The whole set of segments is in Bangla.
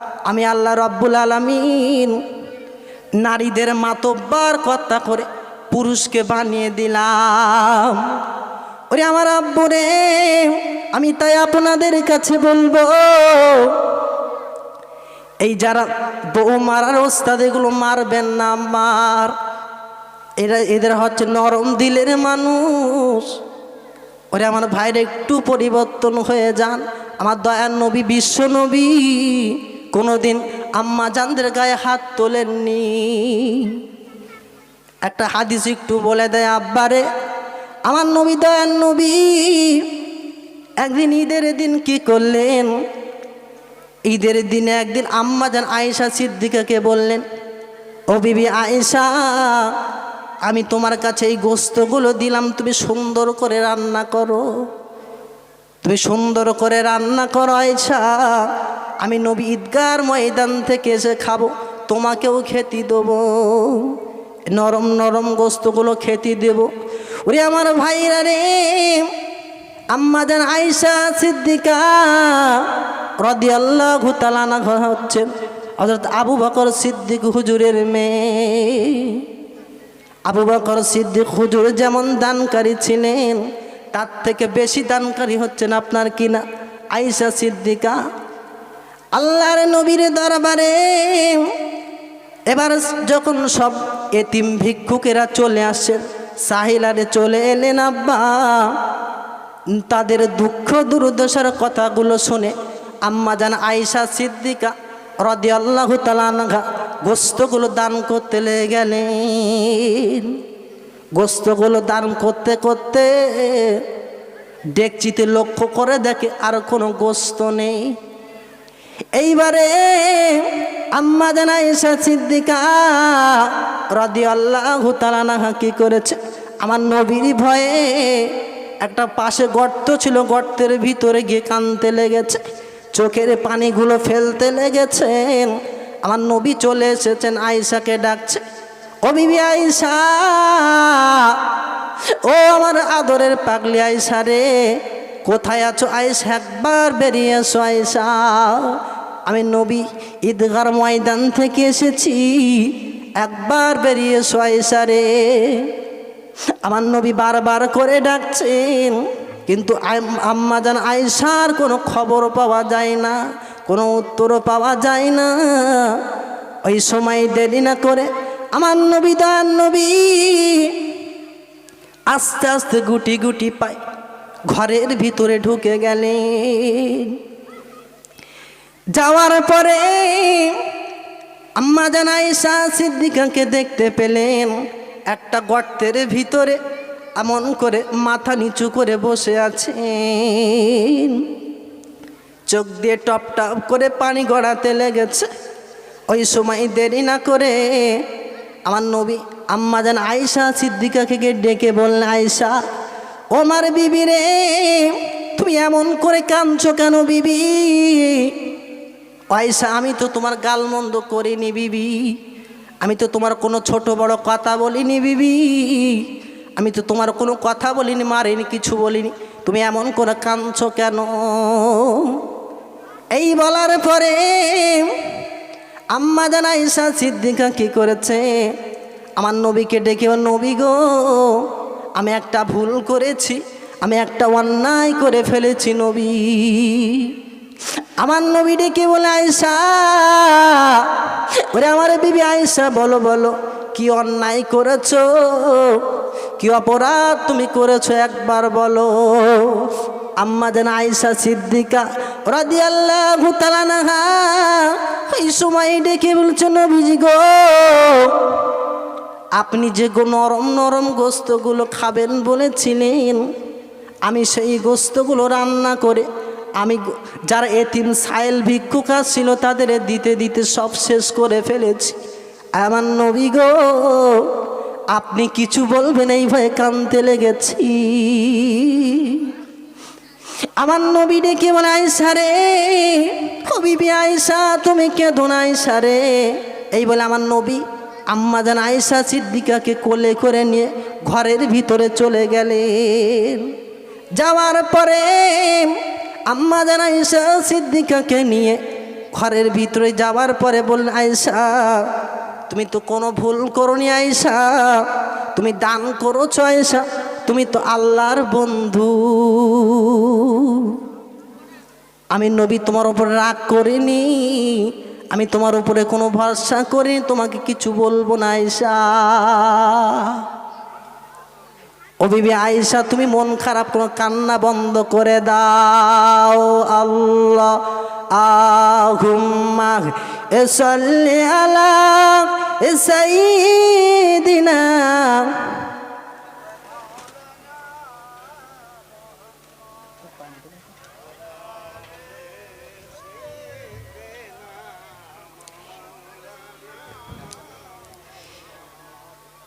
আমি আল্লাহ রব্বুল আলমিন নারীদের মাতব্বার কথা করে পুরুষকে বানিয়ে দিলাম। ওরে আমার আব্বু রে, আমি তাই আপনাদের কাছে বলব, এই যারা বউ মারার ওস্তাদ এগুলো মারবেন না মার এরা, এদের হচ্ছে নরম দিলের মানুষ। ওরে আমার ভাইয়ের একটু পরিবর্তন হয়ে যান। আমার দয়ার নবী, বিশ্ব নবী। কোনোদিন আম্মা জানদের গায়ে হাত তোলেননি। একটা হাদিস একটু বলে দেয়, আব্বারে, আমার নবী দয়ার নবী, একদিন ঈদের দিন কি করলেন? ঈদের দিনে একদিন আম্মা যান আয়েশা সিদ্দিকাকে বললেন, ও বিবি আয়েশা, আমি তোমার কাছে এই গোস্তগুলো দিলাম, তুমি সুন্দর করে রান্না করো। তুমি সুন্দর করে রান্না করো আয়েশা। আমি নবী ঈদগার ময়দান থেকে এসে খাব, তোমাকেও খেতে দেবো। নরম নরম গোস্তগুলো খেতে দেবো। ওরে আমার ভাইরা রে, আম্মা যান আয়েশা সিদ্দিকা রদি আল্লাহ ঘুতালানা হচ্ছেন হজরত আবু বকর সিদ্দিক হুজুরের মেয়ে। আবু বকর সিদ্দিক হুজুর যেমন দানকারী ছিলেন, তার থেকে বেশি দানকারী হচ্ছেন আপনার কিনা আয়েশা সিদ্দিকা আল্লাহর নবীর দরবারে। এবার যখন সব এতিম ভিক্ষুকেরা চলে আসেন সাহিলারে চলে এলেন, আব্বা, তাদের দুঃখ দুর্দশার কথাগুলো শুনে আম্মা জান আয়েশা সিদ্দিকা রদি আল্লাহ তালানঘা গোস্তগুলো দান করতে গেলেন। গোস্তগুলো দান করতে করতে ডেকচিতে লক্ষ্য করে দেখে আর কোনো গোস্ত নেই। এইবারে আম্মা জানা এসা সিদ্দিকা রদি আল্লাহ তালানাহা কি করেছে? আমার নবীর ভয়ে একটা পাশে গর্ত ছিল, গর্তের ভিতরে গিয়ে কানতে লেগেছে, চোখের পানিগুলো ফেলতে লেগেছেন আমার নবী চলে এসেছেন, আয়েশাকে ডাকছে, ও বিবি আয়েশা, ও আমার আদরের পাগলি আয়েশা রে কোথায় আছো আয়েশা? একবার বেরিয়ে এসো আয়েশা। আমি নবী, ঈদগার ময়দান থেকে এসেছি। একবার বেরিয়ে এসো আয়েশা রে। আমার নবী বারবার করে ডাকছেন, কিন্তু আম- আম্মা জান আয়েশার কোনো খবর পাওয়া যায় না, কোনো উত্তরও পাওয়া যায় না। ওই সময় দেরি না করে আমার নবী দান নবী আস্তে আস্তে গুটি গুটি পায়। ঘরের ভিতরে ঢুকে গেলেন যাওয়ার পরে আম্মা জান আয়েশা সিদ্দিকাকে দেখতে পেলেন। একটা গর্তের ভিতরে এমন করে মাথা নিচু করে বসে আছেন। চোখ দিয়ে টপ টপ করে পানি গড়াতে লেগেছে। ওই সময় দেরি না করে আমার নবী আম্মা জান আয়সা সিদ্দিকাকে ডেকে বললেন, আয়েশা ওমার বিবি রে, তুমি এমন করে কাঁদছো কেন বিবি? পয়সা আমি তো তোমার গালমন্দ করিনি বিবি। আমি তো তোমার কোনো ছোট বড় কথা বলিনি বিবি। আমি তো তোমার কোনো কথা বলিনি, মারিনি, কিছু বলিনি। তুমি এমন করে কাঁদছো কেন? এই বলার পরে আম্মা জানা ঈশা সিদ্দিকা কি করেছে? আমার নবীকে ডেকে নবী গো আমি একটা ভুল করেছি, আমি একটা অন্যায় করে ফেলেছি নবী। আমার নবী ডেকে বলে আয়সা ওরে আমার বিবি আয়সা বলো বলো, কি অন্যায় করেছ? কি অপরাধ তুমি করেছ একবার বলো। আম্মা যেন আয়সা সিদ্দিকা রাদি আল্লাহ ভূতালানাহা এই সময় ডেকে বলছো, নবীজি গো আপনি যে নরম নরম গোস্তগুলো খাবেন বলেছিলেন, আমি সেই গোস্তগুলো রান্না করে, আমি যারা এতিম সাইল ভিক্ষুক ছিল তাদের দিতে দিতে সব শেষ করে ফেলেছি। আমার নবী গো, আপনি কিছু বলবেন এই ভয়ে কানতে লেগেছি। আমার নবী ডেকে বলে আয়সা রে, হবিবি আয়সা তুমি কেঁদো না আয়সা রে। এই বলে আমার নবী আম্মা জান আয়সা সিদ্দিকাকে কোলে করে নিয়ে ঘরের ভিতরে চলে গেলেন। যাওয়ার পরে আম্মা জান আয়সা সিদ্দিকাকে নিয়ে ঘরের ভিতরে যাওয়ার পরে বললেন আয়সা তুমি তো কোনো ভুল করনি আয়সা তুমি দান করেছ আয়সা তুমি তো আল্লাহর বন্ধু। আমি নবী তোমার উপরে রাগ করিনি আমি তোমার উপরে কোনো ভরসা করিনি তোমাকে কিছু বলব না আয়সা ও বিবি আয়েশা, তুমি মন খারাপ, কোনো কান্না বন্ধ করে দাও। আল্লাহ, আহুম্মা এসাল্লি আলা সাইয়্যিদিনা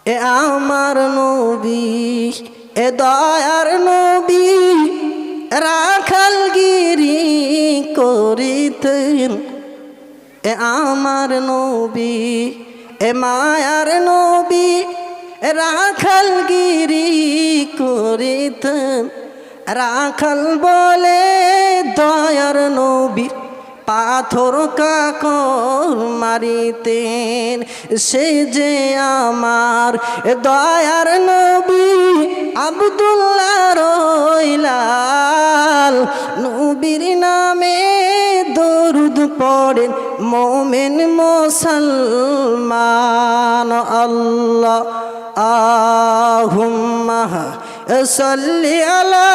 এ আমার নবী, এ দয়ার নবী রাখাল গিরি করিতেন। এ আমার নবী, এ মায়ার নবী রাখাল গিরি করিতেন। রাখাল বলে, দয়ার নবী পাথর কাকর মারিতেন। সে যে আমার দয়ার নবী আবদুল্লাহ রইলাল। নবীর নামে দরুদ পড়েন মোমেন মুসলমান। আল্লাহ আহুম্মা সাল্লি আলা